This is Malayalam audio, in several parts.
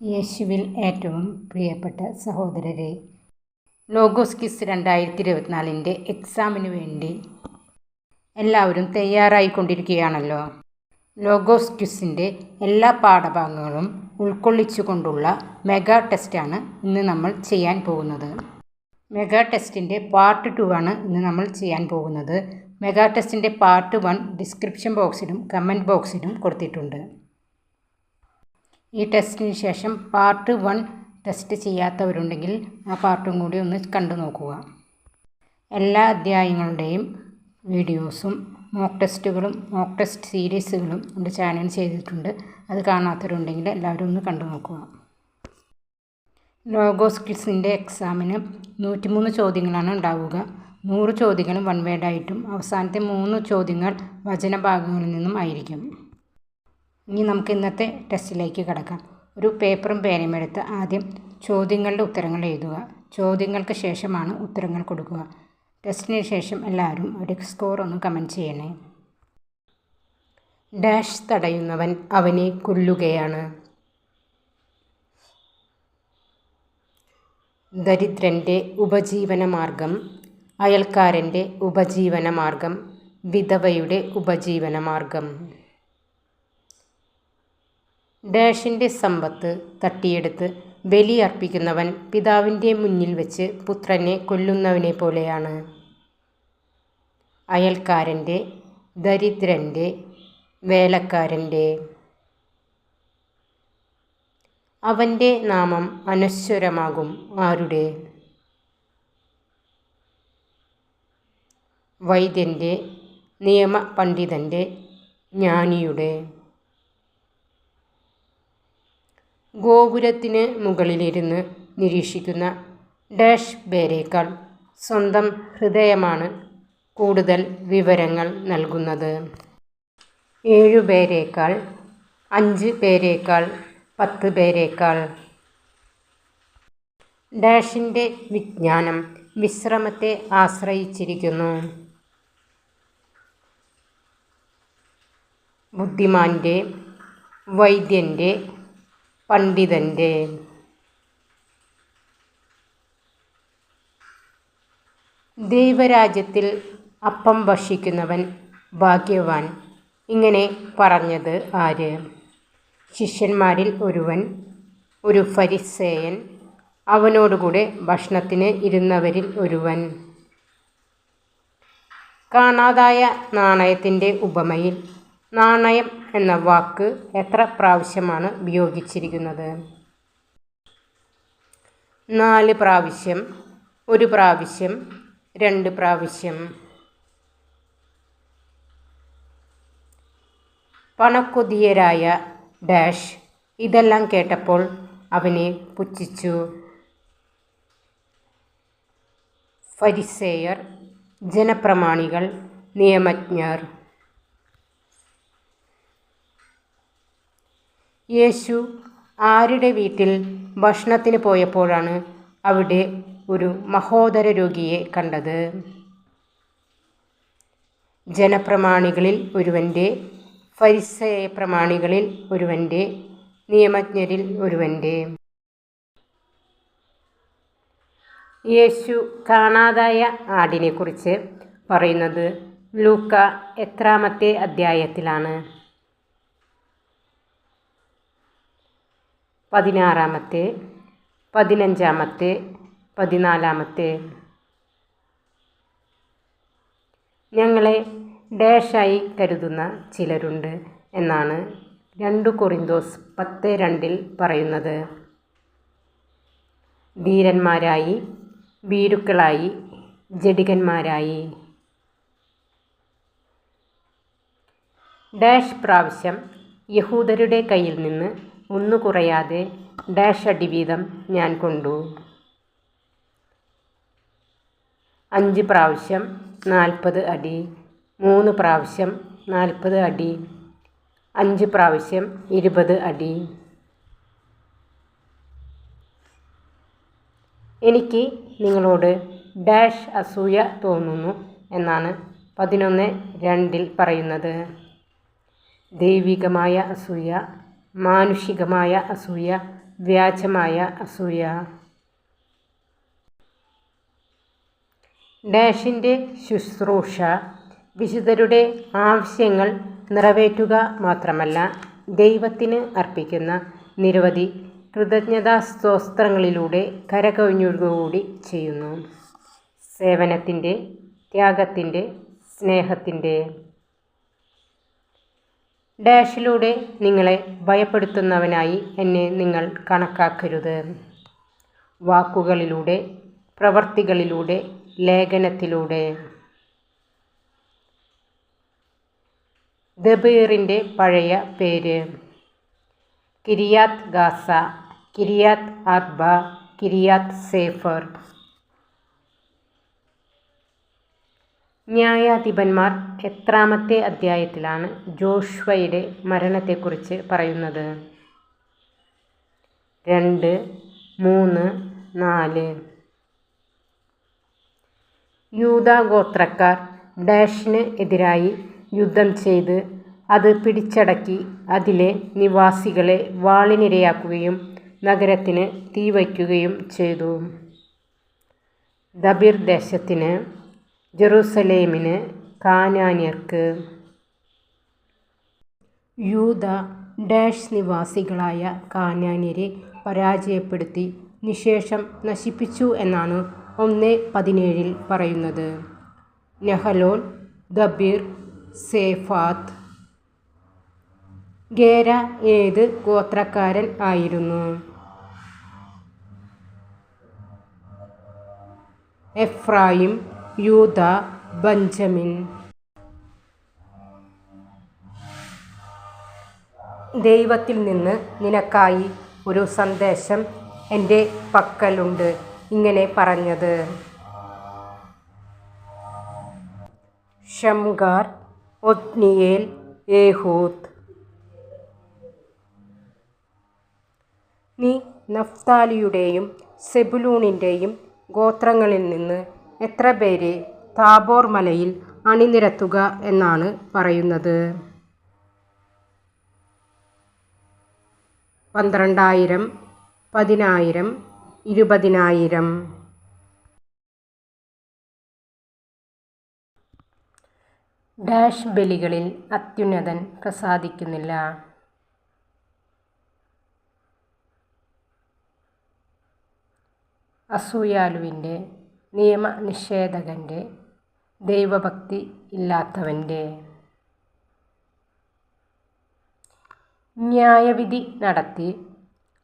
യേശുവിൽ ഏറ്റവും പ്രിയപ്പെട്ട സഹോദരരെ ലോഗോസ് കിസ് രണ്ടായിരത്തി ഇരുപത്തിനാലിന്റെ എക്സാമിന് വേണ്ടി എല്ലാവരും തയ്യാറായിക്കൊണ്ടിരിക്കുകയാണല്ലോ. ലോഗോസ് ക്യുസിന്റെ എല്ലാ പാഠഭാഗങ്ങളും ഉൾക്കൊള്ളിച്ചുകൊണ്ടുള്ള മെഗാ ടെസ്റ്റാണ് ഇന്ന് നമ്മൾ ചെയ്യാൻ പോകുന്നത്. മെഗാ ടെസ്റ്റിന്റെ പാർട്ട് ടു ആണ് ഇന്ന് നമ്മൾ ചെയ്യാൻ പോകുന്നത്. മെഗാ ടെസ്റ്റിന്റെ പാർട്ട് വൺ ഡിസ്ക്രിപ്ഷൻ ബോക്സിലും കമന്റ് ബോക്സിലും കൊടുത്തിട്ടുണ്ട്. ഈ ടെസ്റ്റിന് ശേഷം പാർട്ട് വൺ ടെസ്റ്റ് ചെയ്യാത്തവരുണ്ടെങ്കിൽ ആ പാർട്ടും കൂടി ഒന്ന് കണ്ടു നോക്കുക. എല്ലാ അധ്യായങ്ങളുടെയും വീഡിയോസും മോക്ക് ടെസ്റ്റുകളും മോക്ക് ടെസ്റ്റ് സീരീസുകളും നമ്മുടെ ചാനൽ ചെയ്തിട്ടുണ്ട്. അത് കാണാത്തവരുണ്ടെങ്കിൽ എല്ലാവരും ഒന്ന് കണ്ടു നോക്കുക. ലോഗോ സ്കിൽസിന്റെ എക്സാമിന് നൂറ്റിമൂന്ന് ചോദ്യങ്ങളാണ് ഉണ്ടാവുക. നൂറ് ചോദ്യങ്ങളും വൺ വേഡായിട്ടും അവസാനത്തെ മൂന്ന് ചോദ്യങ്ങൾ വചനഭാഗങ്ങളിൽ നിന്നും ആയിരിക്കും. ഇനി നമുക്ക് ഇന്നത്തെ ടെസ്റ്റിലേക്ക് കിടക്കാം. ഒരു പേപ്പറും പേനയും എടുത്ത് ആദ്യം ചോദ്യങ്ങളുടെ ഉത്തരങ്ങൾ എഴുതുക. ചോദ്യങ്ങൾക്ക് ശേഷമാണ് ഉത്തരങ്ങൾ കൊടുക്കുക. ടെസ്റ്റിന് ശേഷം എല്ലാവരും ഒരു സ്കോർ ഒന്ന് കമന്റ് ചെയ്യണേ. ഡാഷ് തടയുന്നവൻ അവനെ കൊല്ലുകയാണ്. ദരിദ്രന്റെ ഉപജീവനമാർഗം അയൽക്കാരന്റെ ഉപജീവനമാർഗം വിധവയുടെ ഉപജീവനമാർഗം. ഡാഷിന്റെ സമ്പത്ത് തട്ടിയെടുത്ത് ബലിയർപ്പിക്കുന്നവൻ പിതാവിന്റെ മുന്നിൽ വെച്ച് പുത്രനെ കൊല്ലുന്നവനെ പോലെയാണ്. അയൽക്കാരന്റെ ദരിദ്രന്റെ വേലക്കാരന്റെ അവന്റെ നാമം അനശ്വരമാകും ആരുടെ? വൈദ്യന്റെ നിയമ പണ്ഡിതന്റെ ജ്ഞാനിയുടെ. ഗോപുരത്തിന് മുകളിലിരുന്ന് നിരീക്ഷിക്കുന്ന ഡാഷ് ബേരേക്കാൾ സ്വന്തം ഹൃദയമാണ് കൂടുതൽ വിവരങ്ങൾ നൽകുന്നത്. ഏഴു പേരേക്കാൾ അഞ്ച് പേരേക്കാൾ പത്ത് പേരേക്കാൾ ഡാഷിന്റെ വിജ്ഞാനം വിശ്രമത്തെ ആശ്രയിച്ചിരിക്കുന്നു. ബുദ്ധിമാന്റെ വൈദ്യന്റെ പണ്ഡിതന്റെ ദൈവരാജ്യത്തിൽ അപ്പം ഭക്ഷിക്കുന്നവൻ ഭാഗ്യവാൻ. ഇങ്ങനെ പറഞ്ഞത് ആര്? ശിഷ്യന്മാരിൽ ഒരുവൻ ഒരു ഫരിസേയൻ. അവനോടുകൂടെ ഭക്ഷണത്തിന് ഇരുന്നവരിൽ ഒരുവൻ. കാണാതായ നാണയത്തിന്റെ ഉപമയിൽ നാണയം എന്ന വാക്ക് എത്ര പ്രാവശ്യമാണ് ഉപയോഗിച്ചിരിക്കുന്നത്? നാല് പ്രാവശ്യം ഒരു പ്രാവശ്യം രണ്ട് പ്രാവശ്യം. പണക്കൊതിയരായ ഡാഷ് ഇതെല്ലാം കേട്ടപ്പോൾ അവനെ പുച്ഛിച്ചു. ഫരിസേയർ ജനപ്രമാണികൾ നിയമജ്ഞർ. യേശു ആരുടെ വീട്ടിൽ ഭക്ഷണത്തിന് പോയപ്പോഴാണ് അവിടെ ഒരു മഹോദര രോഗിയെ കണ്ടത്? ജനപ്രമാണികളിൽ ഒരുവന്റെ ഫരിസയ പ്രമാണികളിൽ ഒരുവന്റെ നിയമജ്ഞരിൽ ഒരുവന്റെ യേശു കാണാതായ ആടിനെക്കുറിച്ച് പറയുന്നത് ലൂക്ക എത്രാമത്തെ അധ്യായത്തിലാണ്. പതിനാറാമത്തെ പതിനഞ്ചാമത്തെ പതിനാലാമത്തെ. ഞങ്ങളെ ഡാഷായി കരുതുന്ന ചിലരുണ്ട് എന്നാണ് രണ്ടു കൊറിന്തോസ് പത്ത് രണ്ടിൽ പറയുന്നത്. ധീരന്മാരായി ഭീരുക്കളായി ജഡികന്മാരായി. ഡാഷ് പ്രാവശ്യം യഹൂദരുടെ കയ്യിൽ നിന്ന് ഒന്നു കുറയാതെ ഡാഷ് അടി വീതം ഞാൻ കൊണ്ടു. അഞ്ച് പ്രാവശ്യം നാൽപ്പത് അടി മൂന്ന് പ്രാവശ്യം നാൽപ്പത് അടി അഞ്ച് പ്രാവശ്യം ഇരുപത് അടി. എനിക്ക് നിങ്ങളോട് ഡാഷ് അസൂയ തോന്നുന്നു എന്നാണ് പതിനൊന്ന് രണ്ടിൽ പറയുന്നത്. ദൈവികമായ അസൂയ മാനുഷികമായ അസൂയ വ്യാജമായ അസൂയ. ഡാഷിന്റെ ശുശ്രൂഷ വിശുദ്ധരുടെ ആവശ്യങ്ങൾ നിറവേറ്റുക മാത്രമല്ല ദൈവത്തിന് അർപ്പിക്കുന്ന നിരവധി കൃതജ്ഞതാ സ്തോത്രങ്ങളിലൂടെ കരകവിഞ്ഞൊഴുകുകൂടി ചെയ്യുന്നു. സേവനത്തിന്റെ ത്യാഗത്തിന്റെ സ്നേഹത്തിന്റെ. ഡാഷിലൂടെ നിങ്ങളെ ഭയപ്പെടുത്തുന്നവനായി എന്നെ നിങ്ങൾ കണക്കാക്കരുത്. വാക്കുകളിലൂടെ പ്രവർത്തികളിലൂടെ ലേഖനത്തിലൂടെ. ദബീറിന്റെ പഴയ പേര്. Kiriath Gaza Kiriath Arba Kiriath Sepher. ന്യായാധിപന്മാർ എത്രാമത്തെ അധ്യായത്തിലാണ് ജോഷ്വയുടെ മരണത്തെക്കുറിച്ച് പറയുന്നത്? രണ്ട് മൂന്ന് നാല്. യൂതാഗോത്രക്കാർ ഡാഷിന് എതിരായി യുദ്ധം ചെയ്ത് അത് പിടിച്ചടക്കി അതിലെ നിവാസികളെ വാളിനിരയാക്കുകയും നഗരത്തിന് തീവയ്ക്കുകയും ചെയ്തു. ദബിർ ദേശത്തിന് ജെറൂസലേമിന് കാനാന്യർക്ക് യൂത ഡാഷ് നിവാസികളായ കാനാന്യരെ പരാജയപ്പെടുത്തി നിശേഷം നശിപ്പിച്ചു എന്നാണ് ഒന്ന് പതിനേഴിൽ പറയുന്നത്. നെഹലോൻ ദബീർ സേഫാത്ത് ഗേര ഏത് ഗോത്രക്കാരൻ ആയിരുന്നു? എഫ്രായിം യൂത ബഞ്ചമിൻ. ദൈവത്തിൽ നിന്ന് നിനക്കായി ഒരു സന്ദേശം എന്റെ പക്കലുണ്ട് ഇങ്ങനെ പറഞ്ഞത്. Shamgar Othniel Ehud. നീ നഫ്താലിയുടെയും സെബുലൂണിന്റെയും ഗോത്രങ്ങളിൽ നിന്ന് എത്ര പേരെ താബോർ മലയിൽ അണിനിരത്തുക എന്നാണ് പറയുന്നത്? പന്ത്രണ്ടായിരം പതിനായിരം ഇരുപതിനായിരം. ഡാഷ് ബലികളിൽ അത്യുന്നതൻ പ്രസാദിക്കുന്നില്ല. അസൂയാലുവിന്റെ നിയമനിഷേധകന്റെ ദൈവഭക്തി ഇല്ലാത്തവന്റെ ന്യായവിധി നടത്തി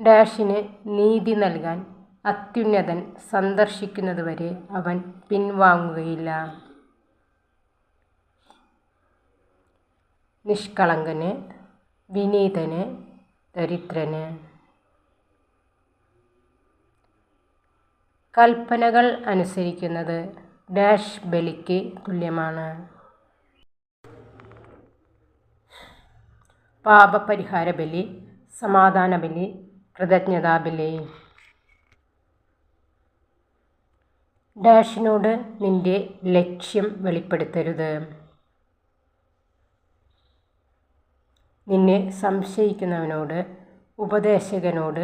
ഡാഷിന് നീതി നൽകാൻ അത്യുന്നതൻ സന്ദർശിക്കുന്നതുവരെ അവൻ പിൻവാങ്ങുകയില്ല. നിഷ്കളങ്കന് വിനീതന് ദരിദ്രന് കൽപ്പനകൾ അനുസരിക്കുന്നത് ഡാഷ് ബലിക്ക് തുല്യമാണ്. പാപപരിഹാര ബലി സമാധാന ബലി കൃതജ്ഞതാ ബലി. ഡാഷിനോട് നിന്റെ ലക്ഷ്യം വെളിപ്പെടുത്തരുത്. നിന്നെ സംശയിക്കുന്നവനോട് ഉപദേശകനോട്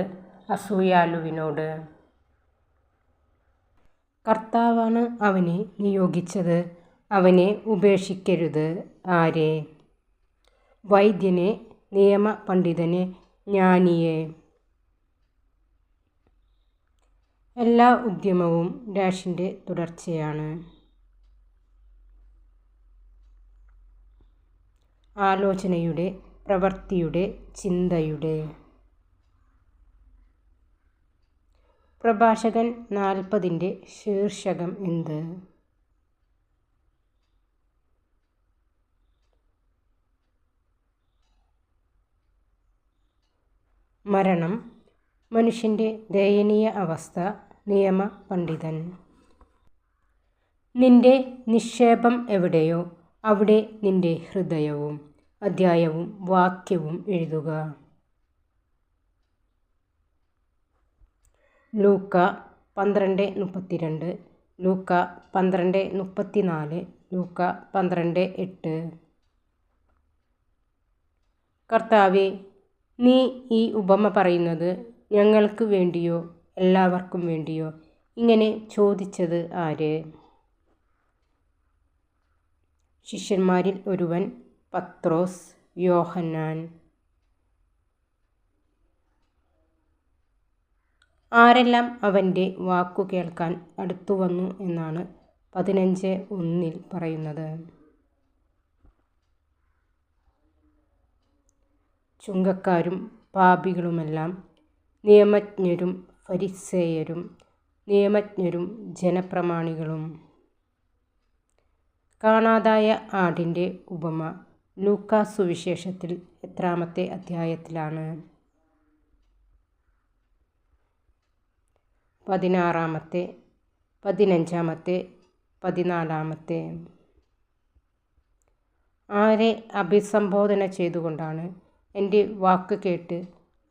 അസൂയാലുവിനോട്. കർത്താവാണ് അവനെ നിയോഗിച്ചത്. അവനെ ഉപേക്ഷിക്കരുത്. ആരെ? വൈദ്യനെ നിയമ പണ്ഡിതനെ ജ്ഞാനിയെ. എല്ലാ ഉദ്യമവും ഡാഷിന്റെ തുടർച്ചയാണ്. ആലോചനയുടെ പ്രവൃത്തിയുടെ ചിന്തയുടെ. പ്രഭാഷകൻ നാൽപ്പതിന്റെ ശീർഷകം എന്ത്? മരണം മനുഷ്യന്റെ ദയനീയ അവസ്ഥ നിയമ പണ്ഡിതൻ നിന്റെ നിക്ഷേപം എവിടെയോ അവിടെ നിന്റെ ഹൃദയവും അധ്യായവും വാക്യവും എഴുതുക. ലൂക്ക പന്ത്രണ്ട് മുപ്പത്തിരണ്ട് ലൂക്ക പന്ത്രണ്ട് മുപ്പത്തിനാല് ലൂക്ക പന്ത്രണ്ട് എട്ട്. കർത്താവെ നീ ഈ ഉപമ പറയുന്നത് ഞങ്ങൾക്ക് വേണ്ടിയോ എല്ലാവർക്കും വേണ്ടിയോ? ഇങ്ങനെ ചോദിച്ചത് ആര്? ശിഷ്യന്മാരിൽ ഒരുവൻ പത്രോസ് യോഹന്നാൻ. ആരെല്ലാം അവന്റെ വാക്കു കേൾക്കാൻ അടുത്തു വന്നു എന്നാണ് പതിനഞ്ച് ഒന്നിൽ പറയുന്നത്. ചുങ്കക്കാരും പാപികളുമെല്ലാം നിയമജ്ഞരും ഫരിസേയരും നിയമജ്ഞരും ജനപ്രമാണികളും. കാണാതായ ആടിന്റെ ഉപമ ലൂക്കാസുവിശേഷത്തിൽ എത്രാമത്തെ അധ്യായത്തിലാണ്. പതിനാറാമത്തെ പതിനഞ്ചാമത്തെ പതിനാലാമത്തെ. ആരെ അഭിസംബോധന ചെയ്തുകൊണ്ടാണ് എന്റെ വാക്ക് കേട്ട്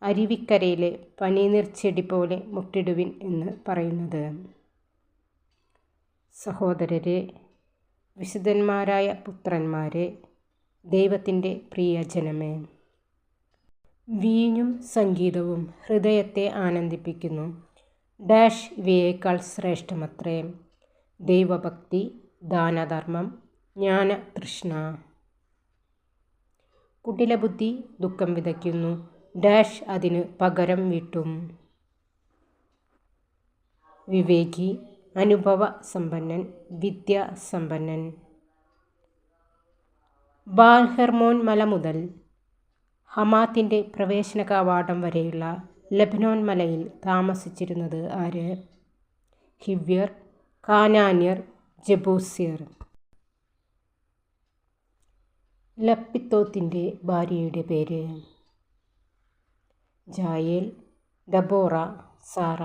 അരുവിക്കരയിലെ പനിനീർ ചെടി പോലെ മുട്ടിടുവിൻ എന്ന് പറയുന്നത്? സഹോദരരെ വിശുദ്ധന്മാരായ പുത്രന്മാരെ ദൈവത്തിന്റെ പ്രിയജനമേ വീഞ്ഞും സംഗീതവും ഹൃദയത്തെ ആനന്ദിപ്പിക്കുന്നു. ഡാഷ് ഇവയേക്കാൾ ശ്രേഷ്ഠമത്രേ. ദൈവഭക്തി ദാനധർമ്മം ജ്ഞാനതൃഷ്ണ. കുടിലബുദ്ധി ദുഃഖം വിതയ്ക്കുന്നു. ഡാഷ് അതിന് പകരം വീട്ടും. വിവേകി അനുഭവ സമ്പന്നൻ വിദ്യാസമ്പന്നൻ. ബാൽഹെർമോൻ മല മുതൽ ഹമാത്തിന്റെ പ്രവേശന കവാടം വരെയുള്ള ലബനോൻ മലയിൽ താമസിച്ചിരുന്നത് ആര്? ഹിവ്യർ കാനാന്യർ ജബൂസിയർ. ലപ്പിത്തോത്തിന്റെ ഭാര്യയുടെ പേര്? Jael Deborah Sarah.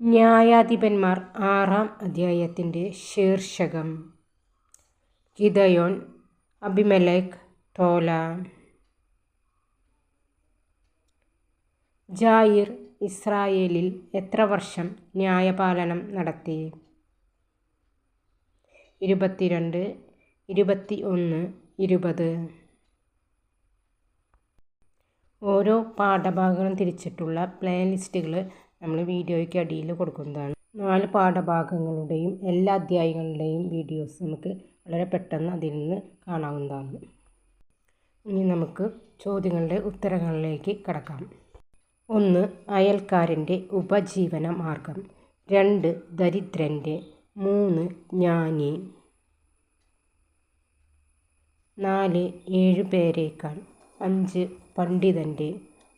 ന്യായാധിപന്മാർ ആറാം അധ്യായത്തിന്റെ ശീർഷകം. ഗിദയോൻ അബിമലേഖ് തോല. ജായിർ ഇസ്രായേലിൽ എത്ര വർഷം ന്യായപാലനം നടത്തി? ഇരുപത്തിരണ്ട് ഇരുപത്തി ഒന്ന് ഇരുപത്. ഓരോ പാഠഭാഗങ്ങളും തിരിച്ചിട്ടുള്ള പ്ലേലിസ്റ്റുകൾ നമ്മൾ വീഡിയോയ്ക്ക് അടിയിൽ കൊടുക്കുന്നതാണ്. നാല് പാഠഭാഗങ്ങളുടെയും എല്ലാ അധ്യായങ്ങളുടെയും വീഡിയോസ് നമുക്ക് വളരെ പെട്ടെന്ന് അതിൽ നിന്ന് കാണാവുന്നതാണ്. ഇനി നമുക്ക് ചോദ്യങ്ങളുടെ ഉത്തരങ്ങളിലേക്ക് കടക്കാം. ഒന്ന് അയൽക്കാരന്റെ ഉപജീവനമാർഗം രണ്ട് ദരിദ്രന്റെ. മൂന്ന് ജ്ഞാനി നാല് ഏഴ് പേരേക്കാൾ. അഞ്ച് പണ്ഡിതന്റെ.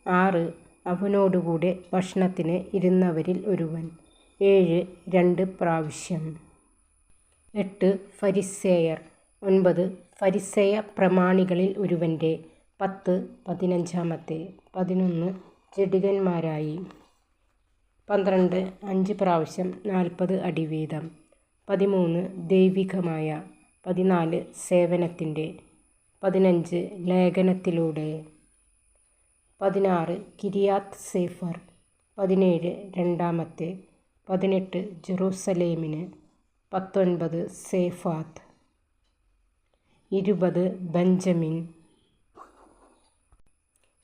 ആറ് അവനോടുകൂടെ ഭക്ഷണത്തിന് ഇരുന്നവരിൽ ഒരുവൻ. ഏഴ് രണ്ട് പ്രാവശ്യം. എട്ട് ഫരിസേയർ. ഒൻപത് ഫരിസേയ പ്രമാണികളിൽ ഒരുവന്റെ. പത്ത് പതിനഞ്ചാമത്തെ. പതിനൊന്ന് ജഡികന്മാരായി പന്ത്രണ്ട് അഞ്ച് പ്രാവശ്യം നാൽപ്പത് അടി വീതം. പതിമൂന്ന് ദൈവികമായ. പതിനാല് സേവനത്തിന്റെ. പതിനഞ്ച് ലേഖനത്തിലൂടെ. പതിനാറ് കിരിയാത്ത് സേഫർ. പതിനേഴ് രണ്ടാമത്തെ. പതിനെട്ട് ജെറൂസലേമിന്. പത്തൊൻപത് സേഫാത്ത്. ഇരുപത് ബെഞ്ചമിൻ.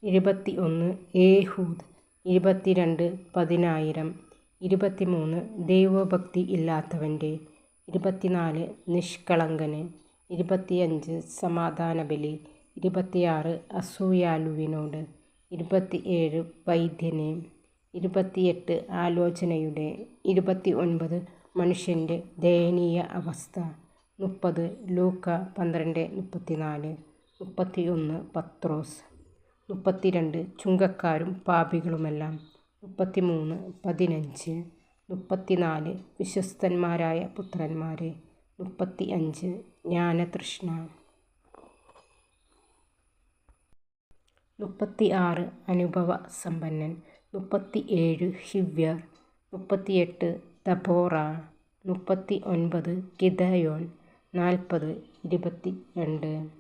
ഇരുപത്തി ഒന്ന് ഏഹൂദ് ഇരുപത്തിരണ്ട് പതിനായിരം ഇരുപത്തിമൂന്ന് ദൈവഭക്തി ഇല്ലാത്തവന്റെ ഇരുപത്തിനാല് നിഷ്കളങ്കന് ഇരുപത്തിയഞ്ച് സമാധാനബലി ഇരുപത്തിയാറ് അസൂയാലുവിനോട് ഇരുപത്തി ഏഴ് വൈദ്യന് ഇരുപത്തിയെട്ട് ആലോചനയുടെ ഇരുപത്തി ഒൻപത് മനുഷ്യന്റെ ദയനീയ അവസ്ഥ മുപ്പത് ലൂക്ക പന്ത്രണ്ട് മുപ്പത്തിനാല് മുപ്പത്തി ഒന്ന് പത്രോസ്. മുപ്പത്തിരണ്ട് ചുങ്കക്കാരും പാപികളുമെല്ലാം. മുപ്പത്തിമൂന്ന് പതിനഞ്ച് മുപ്പത്തിനാല് വിശ്വസ്തന്മാരായ പുത്രന്മാരെ. മുപ്പത്തി അഞ്ച് ജ്ഞാനതൃഷ്ണ. മുപ്പത്തി ആറ് അനുഭവ സമ്പന്നൻ മുപ്പത്തി ഏഴ് ഹിവ്യർ. മുപ്പത്തിയെട്ട് തപോറ. മുപ്പത്തി ഒൻപത് ഗിദയോൻ. നാൽപ്പത് ഇരുപത്തി രണ്ട്